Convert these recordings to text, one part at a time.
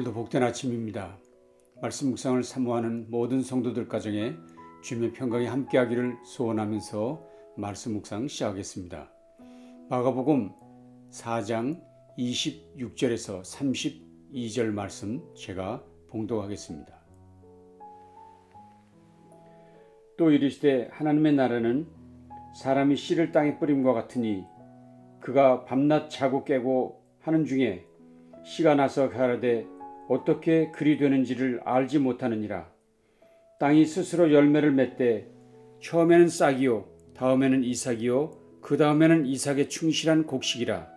오늘도 복된 아침입니다. 말씀 묵상을 사모하는 모든 성도들 가정에 주님의 평강이 함께하기를 소원하면서 말씀 묵상 시작하겠습니다. 마가복음 4장 26절에서 32절 말씀 제가 봉독하겠습니다. 또 이르시되 하나님의 나라는 사람이 씨를 땅에 뿌림과 같으니 그가 밤낮 자고 깨고 하는 중에 씨가 나서 가라되 어떻게 그리 되는지를 알지 못하느니라. 땅이 스스로 열매를 맺되 처음에는 싹이요 다음에는 이삭이요 그 다음에는 이삭의 충실한 곡식이라.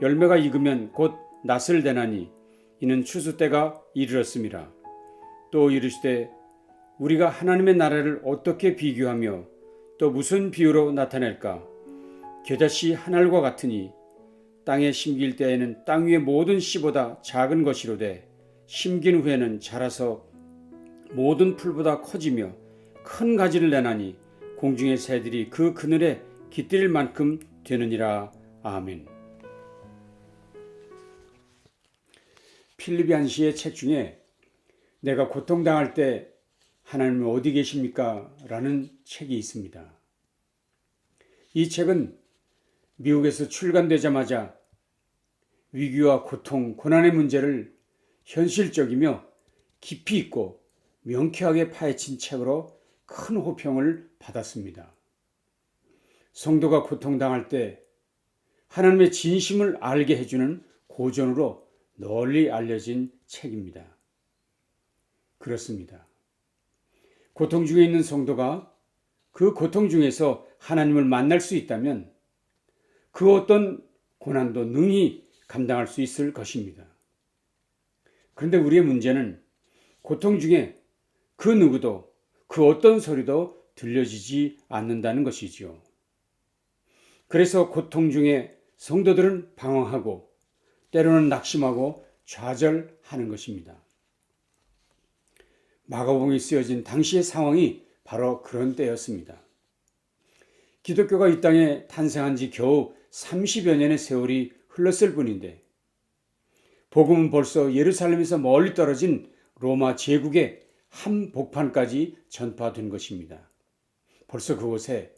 열매가 익으면 곧 낫을 대나니 이는 추수 때가 이르렀음이라. 또 이르시되 우리가 하나님의 나라를 어떻게 비교하며 또 무슨 비유로 나타낼까? 겨자씨 한 알과 같으니 땅에 심길 때에는 땅 위의 모든 씨보다 작은 것이로되 심긴 후에는 자라서 모든 풀보다 커지며 큰 가지를 내나니 공중의 새들이 그 그늘에 깃들일 만큼 되느니라. 아멘. 필리비안 시의 책 중에 내가 고통당할 때 하나님은 어디 계십니까? 라는 책이 있습니다. 이 책은 미국에서 출간되자마자 위기와 고통, 고난의 문제를 현실적이며 깊이 있고 명쾌하게 파헤친 책으로 큰 호평을 받았습니다. 성도가 고통당할 때 하나님의 진심을 알게 해주는 고전으로 널리 알려진 책입니다. 그렇습니다. 고통 중에 있는 성도가 그 고통 중에서 하나님을 만날 수 있다면 그 어떤 고난도 능히 감당할 수 있을 것입니다. 그런데 우리의 문제는 고통 중에 그 누구도 그 어떤 소리도 들려지지 않는다는 것이지요. 그래서 고통 중에 성도들은 방황하고 때로는 낙심하고 좌절하는 것입니다. 마가복음이 쓰여진 당시의 상황이 바로 그런 때였습니다. 기독교가 이 땅에 탄생한 지 겨우 30여 년의 세월이 흘렀을 뿐인데 복음은 벌써 예루살렘에서 멀리 떨어진 로마 제국의 한복판까지 전파된 것입니다. 벌써 그곳에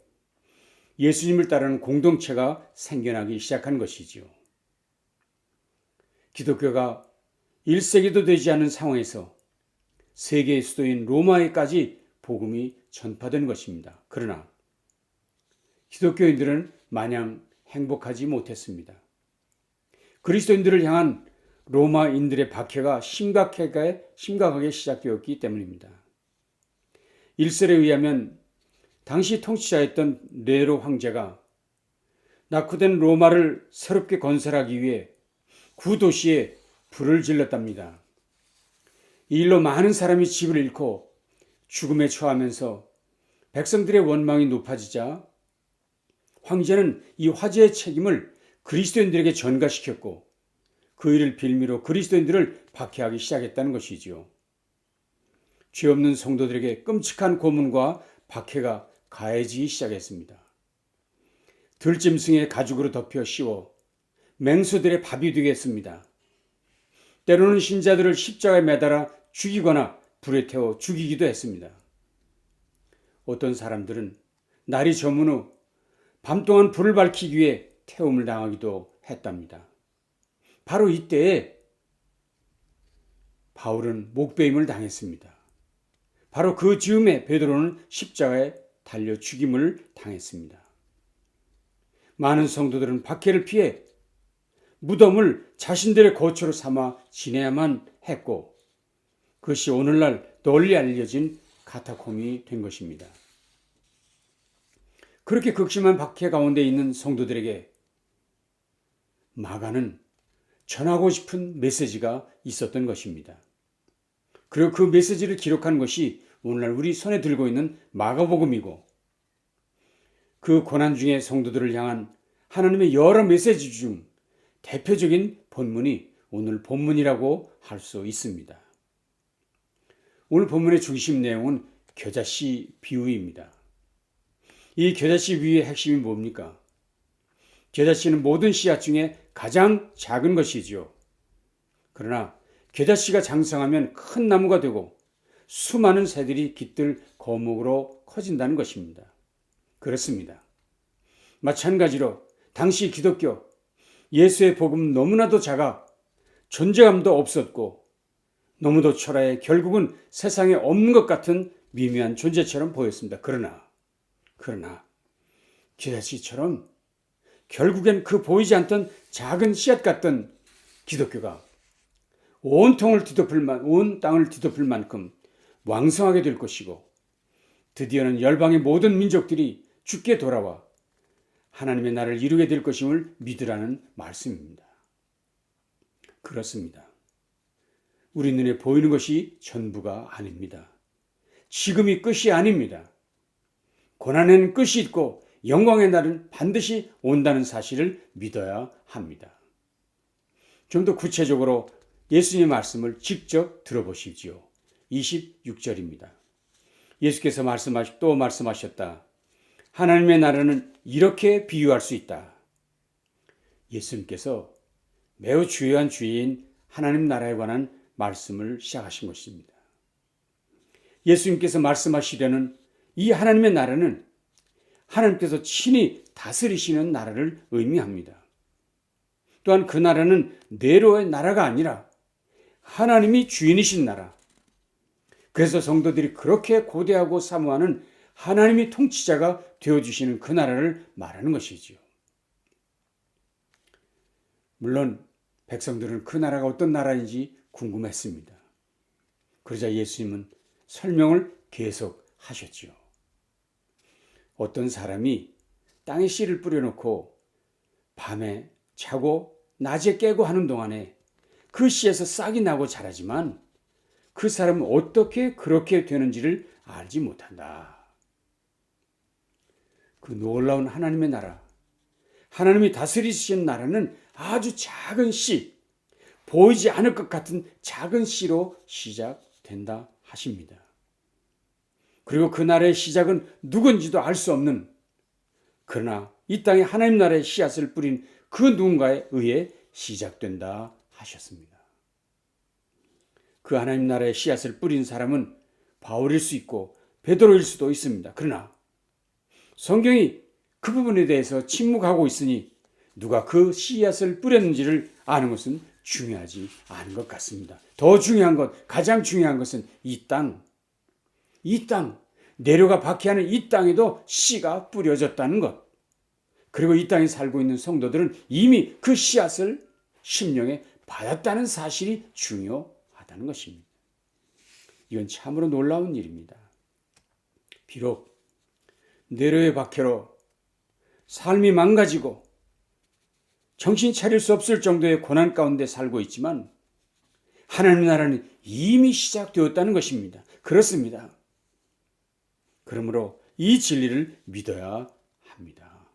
예수님을 따르는 공동체가 생겨나기 시작한 것이지요. 기독교가 1세기도 되지 않은 상황에서 세계의 수도인 로마에까지 복음이 전파된 것입니다. 그러나 기독교인들은 마냥 행복하지 못했습니다. 그리스도인들을 향한 로마인들의 박해가 심각하게, 심각하게 시작되었기 때문입니다. 일설에 의하면 당시 통치자였던 네로 황제가 낙후된 로마를 새롭게 건설하기 위해 구도시에 불을 질렀답니다. 이 일로 많은 사람이 집을 잃고 죽음에 처하면서 백성들의 원망이 높아지자 황제는 이 화재의 책임을 그리스도인들에게 전가시켰고 그 일을 빌미로 그리스도인들을 박해하기 시작했다는 것이지요. 죄 없는 성도들에게 끔찍한 고문과 박해가 가해지기 시작했습니다. 들짐승의 가죽으로 덮여 씌워 맹수들의 밥이 되겠습니다. 때로는 신자들을 십자가에 매달아 죽이거나 불에 태워 죽이기도 했습니다. 어떤 사람들은 날이 저문 후 밤 동안 불을 밝히기 위해 태움을 당하기도 했답니다. 바로 이때에 바울은 목배임을 당했습니다. 바로 그 즈음에 베드로는 십자가에 달려 죽임을 당했습니다. 많은 성도들은 박해를 피해 무덤을 자신들의 거처로 삼아 지내야만 했고 그것이 오늘날 널리 알려진 카타콤이 된 것입니다. 그렇게 극심한 박해 가운데 있는 성도들에게 마가는 전하고 싶은 메시지가 있었던 것입니다. 그리고 그 메시지를 기록한 것이 오늘날 우리 손에 들고 있는 마가복음이고 그 고난 중의 성도들을 향한 하나님의 여러 메시지 중 대표적인 본문이 오늘 본문이라고 할 수 있습니다. 오늘 본문의 중심 내용은 겨자씨 비유입니다. 이 겨자씨 비유의 핵심이 뭡니까? 겨자씨는 모든 씨앗 중에 가장 작은 것이지요. 그러나 겨자씨가 장성하면 큰 나무가 되고 수많은 새들이 깃들 거목으로 커진다는 것입니다. 그렇습니다. 마찬가지로 당시 기독교 예수의 복음 너무나도 작아 존재감도 없었고 너무도 초라해 결국은 세상에 없는 것 같은 미미한 존재처럼 보였습니다. 그러나 그러나 기다씨처럼 결국엔 그 보이지 않던 작은 씨앗 같던 기독교가 온 통을 뒤덮을 만, 온 땅을 뒤덮을 만큼 왕성하게 될 것이고 드디어는 열방의 모든 민족들이 죽게 돌아와 하나님의 나라를 이루게 될 것임을 믿으라는 말씀입니다. 그렇습니다. 우리 눈에 보이는 것이 전부가 아닙니다. 지금이 끝이 아닙니다. 고난에는 끝이 있고 영광의 날은 반드시 온다는 사실을 믿어야 합니다. 좀 더 구체적으로 예수님의 말씀을 직접 들어보시지요. 26절입니다. 예수께서 말씀하시, 또 말씀하셨다. 하나님의 나라는 이렇게 비유할 수 있다. 예수님께서 매우 주요한 주인 하나님 나라에 관한 말씀을 시작하신 것입니다. 예수님께서 말씀하시려는 이 하나님의 나라는 하나님께서 친히 다스리시는 나라를 의미합니다. 또한 그 나라는 네로의 나라가 아니라 하나님이 주인이신 나라. 그래서 성도들이 그렇게 고대하고 사모하는 하나님이 통치자가 되어주시는 그 나라를 말하는 것이지요. 물론 백성들은 그 나라가 어떤 나라인지 궁금했습니다. 그러자 예수님은 설명을 계속 하셨지요. 어떤 사람이 땅에 씨를 뿌려놓고 밤에 자고 낮에 깨고 하는 동안에 그 씨에서 싹이 나고 자라지만 그 사람은 어떻게 그렇게 되는지를 알지 못한다. 그 놀라운 하나님의 나라, 하나님이 다스리신 나라는 아주 작은 씨, 보이지 않을 것 같은 작은 씨로 시작된다 하십니다. 그리고 그 나라의 시작은 누군지도 알 수 없는 그러나 이 땅에 하나님 나라의 씨앗을 뿌린 그 누군가에 의해 시작된다 하셨습니다. 그 하나님 나라의 씨앗을 뿌린 사람은 바울일 수 있고 베드로일 수도 있습니다. 그러나 성경이 그 부분에 대해서 침묵하고 있으니 누가 그 씨앗을 뿌렸는지를 아는 것은 중요하지 않은 것 같습니다. 더 중요한 것, 가장 중요한 것은 이 땅, 이 땅, 내려가 박해하는 이 땅에도 씨가 뿌려졌다는 것. 그리고 이 땅에 살고 있는 성도들은 이미 그 씨앗을 심령에 받았다는 사실이 중요하다는 것입니다. 이건 참으로 놀라운 일입니다. 비록 내로의 박해로 삶이 망가지고 정신 차릴 수 없을 정도의 고난 가운데 살고 있지만 하나님 나라는 이미 시작되었다는 것입니다. 그렇습니다. 그러므로 이 진리를 믿어야 합니다.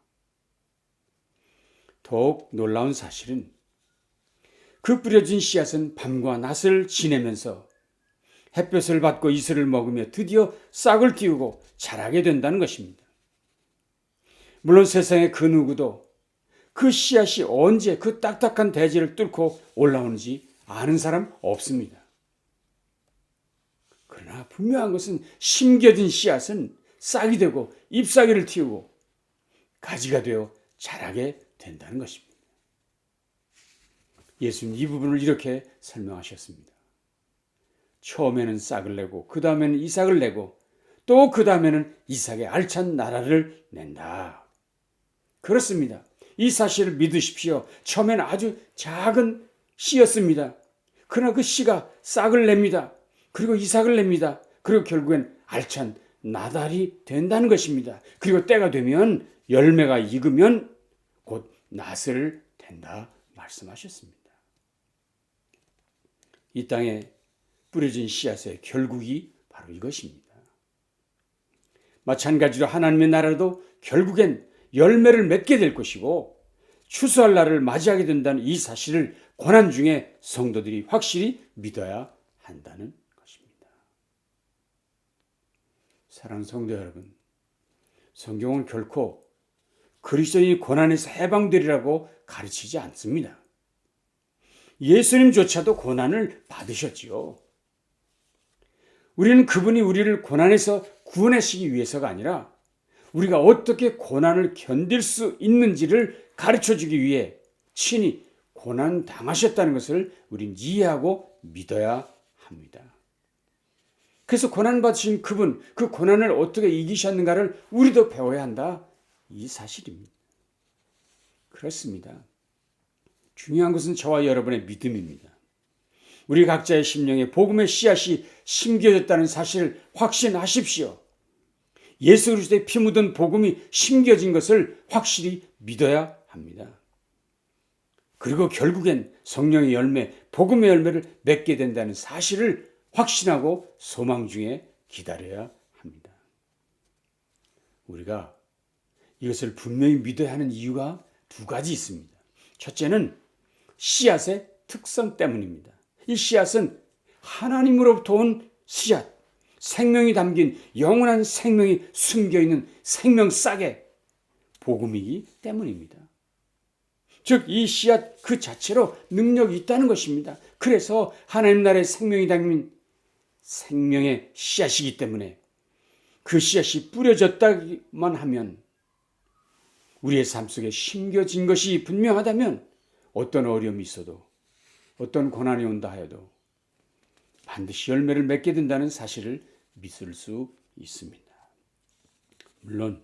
더욱 놀라운 사실은 그 뿌려진 씨앗은 밤과 낮을 지내면서 햇볕을 받고 이슬을 먹으며 드디어 싹을 틔우고 자라게 된다는 것입니다. 물론 세상의 그 누구도 그 씨앗이 언제 그 딱딱한 대지를 뚫고 올라오는지 아는 사람 없습니다. 그러나 분명한 것은 심겨진 씨앗은 싹이 되고 잎사귀를 틔우고 가지가 되어 자라게 된다는 것입니다. 예수님 이 부분을 이렇게 설명하셨습니다. 처음에는 싹을 내고 그 다음에는 이삭을 내고 또 그 다음에는 이삭의 알찬 나라를 낸다. 그렇습니다. 이 사실을 믿으십시오. 처음에는 아주 작은 씨였습니다. 그러나 그 씨가 싹을 냅니다. 그리고 이삭을 냅니다. 그리고 결국엔 알찬 나달이 된다는 것입니다. 그리고 때가 되면 열매가 익으면 곧 낫을 된다 말씀하셨습니다. 이 땅에 뿌려진 씨앗의 결국이 바로 이것입니다. 마찬가지로 하나님의 나라도 결국엔 열매를 맺게 될 것이고 추수할 날을 맞이하게 된다는 이 사실을 고난 중에 성도들이 확실히 믿어야 한다는 것입니다. 사랑 성도 여러분, 성경은 결코 그리스도인이 고난에서 해방되리라고 가르치지 않습니다. 예수님조차도 고난을 받으셨지요. 우리는 그분이 우리를 고난에서 구원하시기 위해서가 아니라 우리가 어떻게 고난을 견딜 수 있는지를 가르쳐 주기 위해 친히 고난 당하셨다는 것을 우린 이해하고 믿어야 합니다. 그래서 고난 받으신 그분, 그 고난을 어떻게 이기셨는가를 우리도 배워야 한다. 이 사실입니다. 그렇습니다. 중요한 것은 저와 여러분의 믿음입니다. 우리 각자의 심령에 복음의 씨앗이 심겨졌다는 사실을 확신하십시오. 예수 그리스도의 피 묻은 복음이 심겨진 것을 확실히 믿어야 합니다. 그리고 결국엔 성령의 열매, 복음의 열매를 맺게 된다는 사실을 확신하고 소망 중에 기다려야 합니다. 우리가 이것을 분명히 믿어야 하는 이유가 두 가지 있습니다. 첫째는 씨앗의 특성 때문입니다. 이 씨앗은 하나님으로부터 온 씨앗, 생명이 담긴 영원한 생명이 숨겨 있는 생명 싹의 복음이기 때문입니다. 즉, 이 씨앗 그 자체로 능력이 있다는 것입니다. 그래서 하나님 나라의 생명이 담긴 생명의 씨앗이기 때문에 그 씨앗이 뿌려졌다만 하면 우리의 삶 속에 심겨진 것이 분명하다면 어떤 어려움이 있어도 어떤 고난이 온다 하여도 반드시 열매를 맺게 된다는 사실을 믿을 수 있습니다. 물론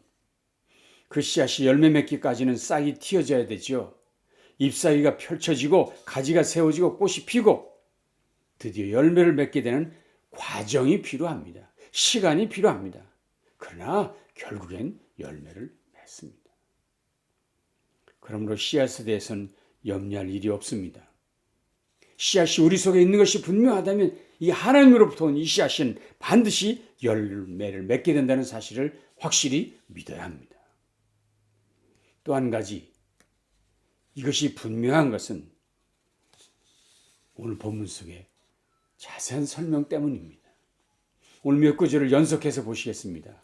그 씨앗이 열매 맺기까지는 싹이 틔어져야 되죠. 잎사귀가 펼쳐지고 가지가 세워지고 꽃이 피고 드디어 열매를 맺게 되는 과정이 필요합니다. 시간이 필요합니다. 그러나 결국엔 열매를 맺습니다. 그러므로 씨앗에 대해서는 염려할 일이 없습니다. 씨앗이 우리 속에 있는 것이 분명하다면 이 하나님으로부터 온 이 씨앗은 반드시 열매를 맺게 된다는 사실을 확실히 믿어야 합니다. 또 한 가지 이것이 분명한 것은 오늘 본문 속에 자세한 설명 때문입니다. 오늘 몇 구절을 연속해서 보시겠습니다.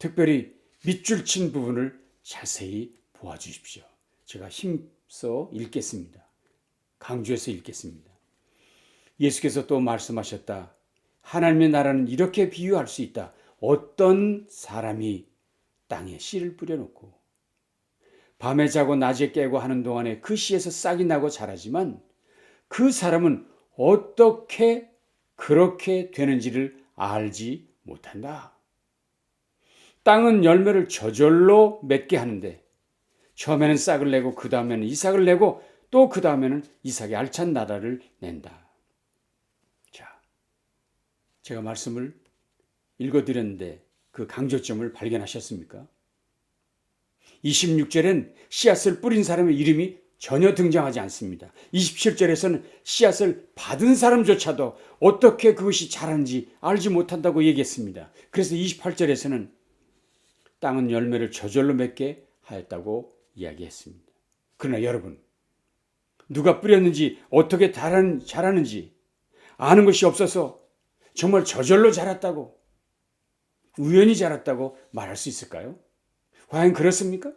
특별히 밑줄 친 부분을 자세히 보아주십시오. 제가 힘써 읽겠습니다. 강조해서 읽겠습니다. 예수께서 또 말씀하셨다. 하나님의 나라는 이렇게 비유할 수 있다. 어떤 사람이 땅에 씨를 뿌려놓고 밤에 자고 낮에 깨고 하는 동안에 그 씨에서 싹이 나고 자라지만 그 사람은 어떻게 그렇게 되는지를 알지 못한다. 땅은 열매를 저절로 맺게 하는데 처음에는 싹을 내고 그 다음에는 이삭을 내고 또 그 다음에는 이삭의 알찬 나라를 낸다. 자, 제가 말씀을 읽어드렸는데 그 강조점을 발견하셨습니까? 26절엔 씨앗을 뿌린 사람의 이름이 전혀 등장하지 않습니다. 27절에서는 씨앗을 받은 사람조차도 어떻게 그것이 자란지 알지 못한다고 얘기했습니다. 그래서 28절에서는 땅은 열매를 저절로 맺게 하였다고 이야기했습니다. 그러나 여러분, 누가 뿌렸는지 어떻게 자라는지 아는 것이 없어서 정말 저절로 자랐다고 우연히 자랐다고 말할 수 있을까요? 과연 그렇습니까?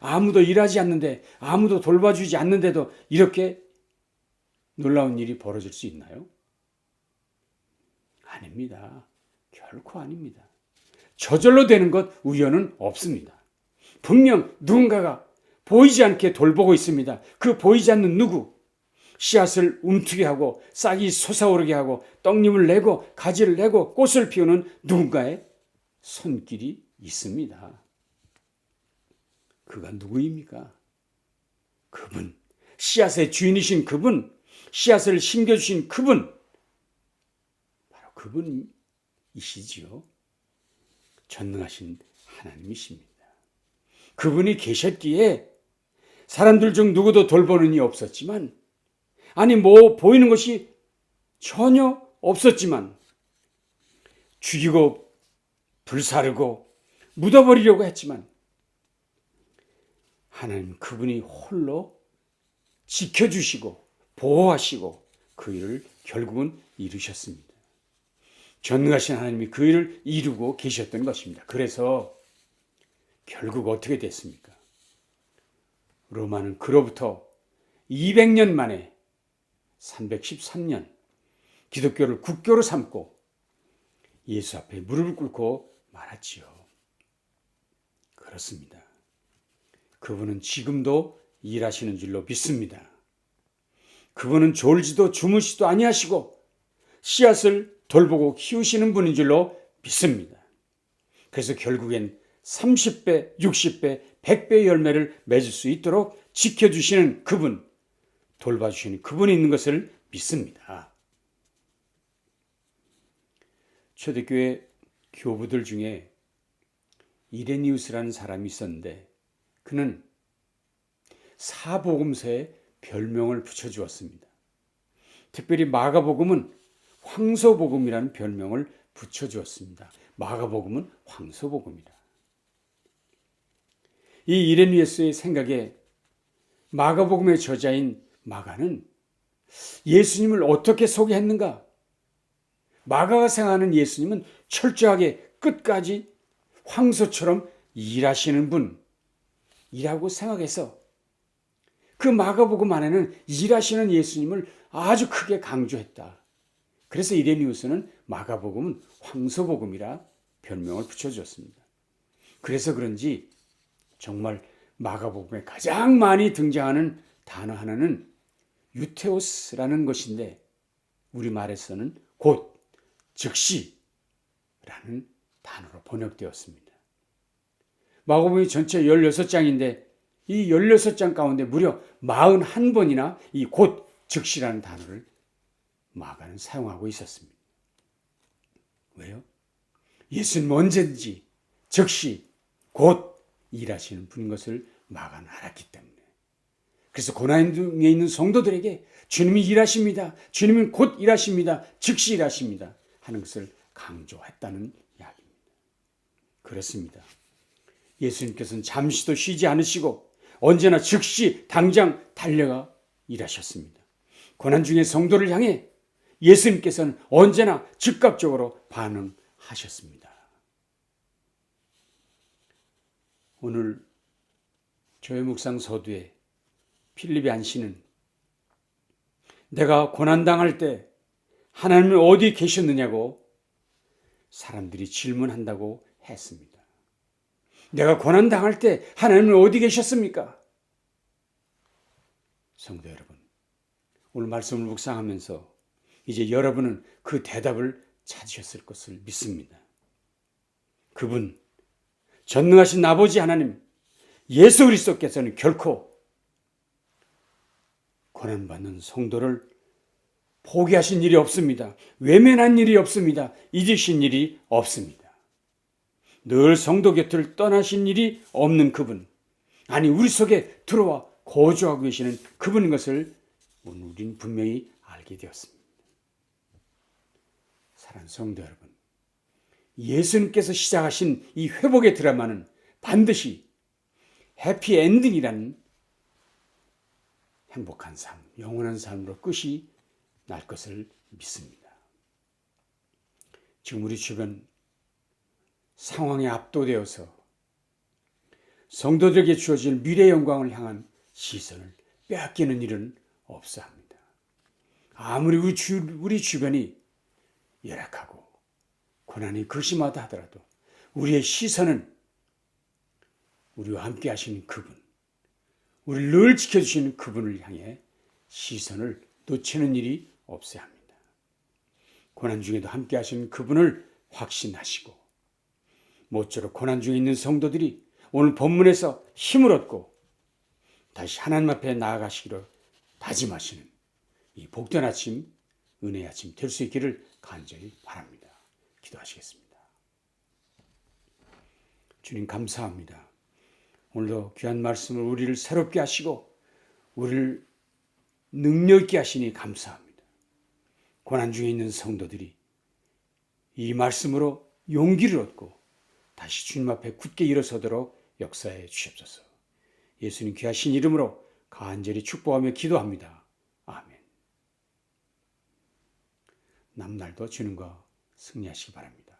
아무도 일하지 않는데 아무도 돌봐주지 않는데도 이렇게 놀라운 일이 벌어질 수 있나요? 아닙니다. 결코 아닙니다. 저절로 되는 것 우연은 없습니다. 분명 누군가가 보이지 않게 돌보고 있습니다. 그 보이지 않는 누구? 씨앗을 움트게 하고 싹이 솟아오르게 하고 떡잎을 내고 가지를 내고 꽃을 피우는 누군가의 손길이 있습니다. 그가 누구입니까? 그분, 씨앗의 주인이신 그분, 씨앗을 심겨주신 그분, 바로 그분이시지요. 전능하신 하나님이십니다. 그분이 계셨기에 사람들 중 누구도 돌보는 이 없었지만, 아니, 뭐, 보이는 것이 전혀 없었지만, 죽이고, 불사르고, 묻어버리려고 했지만, 하나님 그분이 홀로 지켜주시고, 보호하시고, 그 일을 결국은 이루셨습니다. 전능하신 하나님이 그 일을 이루고 계셨던 것입니다. 그래서 결국 어떻게 됐습니까? 로마는 그로부터 200년 만에 313년 기독교를 국교로 삼고 예수 앞에 무릎을 꿇고 말았지요. 그렇습니다. 그분은 지금도 일하시는 줄로 믿습니다. 그분은 졸지도 주무시도 아니하시고 씨앗을 돌보고 키우시는 분인 줄로 믿습니다. 그래서 결국엔 30배, 60배, 100배의 열매를 맺을 수 있도록 지켜주시는 그분, 돌봐주시는 그분이 있는 것을 믿습니다. 초대교회 교부들 중에 이레니우스라는 사람이 있었는데 그는 사복음서에 별명을 붙여주었습니다. 특별히 마가복음은 황소복음이라는 별명을 붙여주었습니다. 마가복음은 황소복음이다. 이 이레니우스의 생각에 마가복음의 저자인 마가는 예수님을 어떻게 소개했는가? 마가가 생각하는 예수님은 철저하게 끝까지 황소처럼 일하시는 분 이라고 생각해서 그 마가복음 안에는 일하시는 예수님을 아주 크게 강조했다. 그래서 이레니우스는 마가복음은 황소복음이라 별명을 붙여주었습니다. 그래서 그런지 정말 마가복음에 가장 많이 등장하는 단어 하나는 유테오스라는 것인데 우리말에서는 곧 즉시라는 단어로 번역되었습니다. 마가복음이 전체 16장인데 이 16장 가운데 무려 41번이나 이 곧 즉시라는 단어를 마가는 사용하고 있었습니다. 왜요? 예수는 언제든지 즉시 곧 일하시는 분인 것을 마가는 알았기 때문에. 그래서 고난 중에 있는 성도들에게 주님이 일하십니다. 주님은 곧 일하십니다. 즉시 일하십니다. 하는 것을 강조했다는 이야기입니다. 그렇습니다. 예수님께서는 잠시도 쉬지 않으시고 언제나 즉시 당장 달려가 일하셨습니다. 고난 중에 성도를 향해 예수님께서는 언제나 즉각적으로 반응하셨습니다. 오늘 조회 묵상 서두에 필립이 안씨는 내가 고난당할 때 하나님은 어디 계셨느냐고 사람들이 질문한다고 했습니다. 내가 고난당할 때 하나님은 어디 계셨습니까? 성도 여러분, 오늘 말씀을 묵상하면서 이제 여러분은 그 대답을 찾으셨을 것을 믿습니다. 그분, 전능하신 아버지 하나님, 예수 그리스도께서는 결코 고난받는 성도를 포기하신 일이 없습니다. 외면한 일이 없습니다. 잊으신 일이 없습니다. 늘 성도 곁을 떠나신 일이 없는 그분. 아니, 우리 속에 들어와 거주하고 계시는 그분인 것을 우리는 분명히 알게 되었습니다. 사랑하는 성도 여러분. 예수님께서 시작하신 이 회복의 드라마는 반드시 해피엔딩이라는 행복한 삶, 영원한 삶으로 끝이 날 것을 믿습니다. 지금 우리 주변 상황에 압도되어서 성도들에게 주어질 미래 영광을 향한 시선을 빼앗기는 일은 없어 합니다. 아무리 우리, 주, 우리 주변이 열악하고 고난이 극심하다 하더라도 우리의 시선은 우리와 함께 하시는 그분, 우리를 늘 지켜주시는 그분을 향해 시선을 놓치는 일이 없어야 합니다. 고난 중에도 함께 하시는 그분을 확신하시고 모쪼록 고난 중에 있는 성도들이 오늘 본문에서 힘을 얻고 다시 하나님 앞에 나아가시기로 다짐하시는 이 복된 아침, 은혜 아침 될 수 있기를 간절히 바랍니다. 기도하시겠습니다. 주님 감사합니다. 오늘도 귀한 말씀을 우리를 새롭게 하시고 우리를 능력 있게 하시니 감사합니다. 고난 중에 있는 성도들이 이 말씀으로 용기를 얻고 다시 주님 앞에 굳게 일어서도록 역사해 주시옵소서. 예수님 귀하신 이름으로 간절히 축복하며 기도합니다. 아멘. 남날도 주님과 승리하시기 바랍니다.